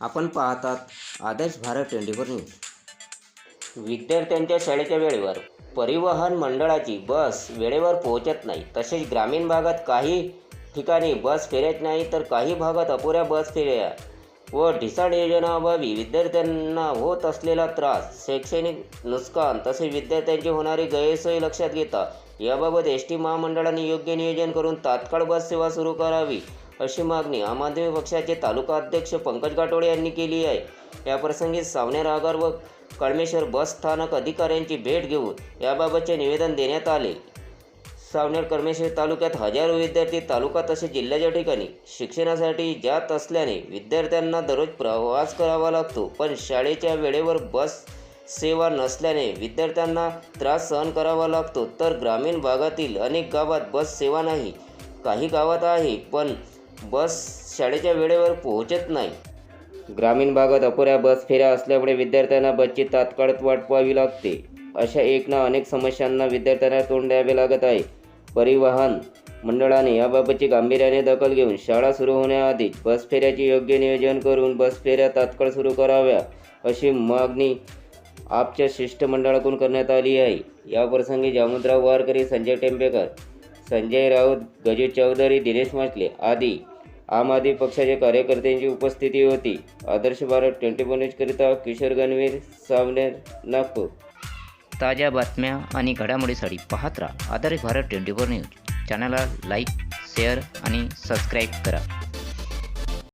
आपण पाहतात Adarsh Bharat twenty four news. विद्यार्थ्यांच्या शाळेच्या वेळेवर परिवहन मंडळाची बस वेळेवर पोहोचत नाही. तसेच ग्रामीण भागात काही ठिकाणी बस फिरत नाही तर काही भागात अपुऱ्या बस फेऱ्या व ढिसाळ नियोजनाअभावी विद्यार्थ्यांना होत असलेला त्रास शैक्षणिक नुकसान तसेच विद्यार्थ्यांची होणारी गैरसोय लक्षात घेता याबाबत एस टी महामंडळाने योग्य नियोजन करून तात्काळ बस सेवा सुरू करावी. अशी मागणी आम आदमी पक्षाचे तालुका अध्यक्ष पंकज गाठोडे यांनी केली आहे. याप्रसंगी सावनेर आगार व कळमेश्वर बस स्थानक अधिकाऱ्यांची भेट घेऊन याबाबतचे निवेदन देण्यात आले. सावनेर कर्मेश्वर तालुक्यात हजारो विद्यार्थी तालुका तसेच जिल्ह्याच्या ठिकाणी शिक्षणासाठी जात असल्याने विद्यार्थ्यांना दररोज प्रवास करावा लागतो. पण शाळेच्या वेळेवर बस सेवा नसल्याने विद्यार्थ्यांना त्रास सहन करावा लागतो. तर ग्रामीण भागातील अनेक गावात बस सेवा नाही. काही गावात आहे पण बस शाळेच्या वेळेवर पोहोचत नाही. ग्रामीण भागात अपुऱ्या बस फेऱ्या असल्यामुळे विद्यार्थ्यांना बसची तात्काळ वाट पाहावी लागते. अशा एक ना अनेक समस्यांना विद्यार्थ्यांना तोंड द्यावे लागत आहे. परिवहन मंडळाने याबाबतची गांभीर्याने दखल घेऊन शाळा सुरू होण्याआधी बस फेऱ्याचे योग्य नियोजन करून बस फेऱ्या तात्काळ सुरू कराव्या अशी मागणी आपच्या शिष्टमंडळाकडून करण्यात आली आहे. याप्रसंगी जामुनराव वारकरी संजय टेंबेकर संजय राऊत गजू चौधरी दिनेश म्हटले आदी आम आदमी पक्षाच्या कार्यकर्त्यांची उपस्थिती होती. आदर्श भारत ट्वेंटी फोर न्यूजकरिता किशोर गणवीर सावनेर नागपूर. ताज्या बातम्या आणि घडामोडीसाठी पाहत राहा Adarsh Bharat twenty four news. चॅनलला लाईक शेअर आणि सबस्क्राईब करा.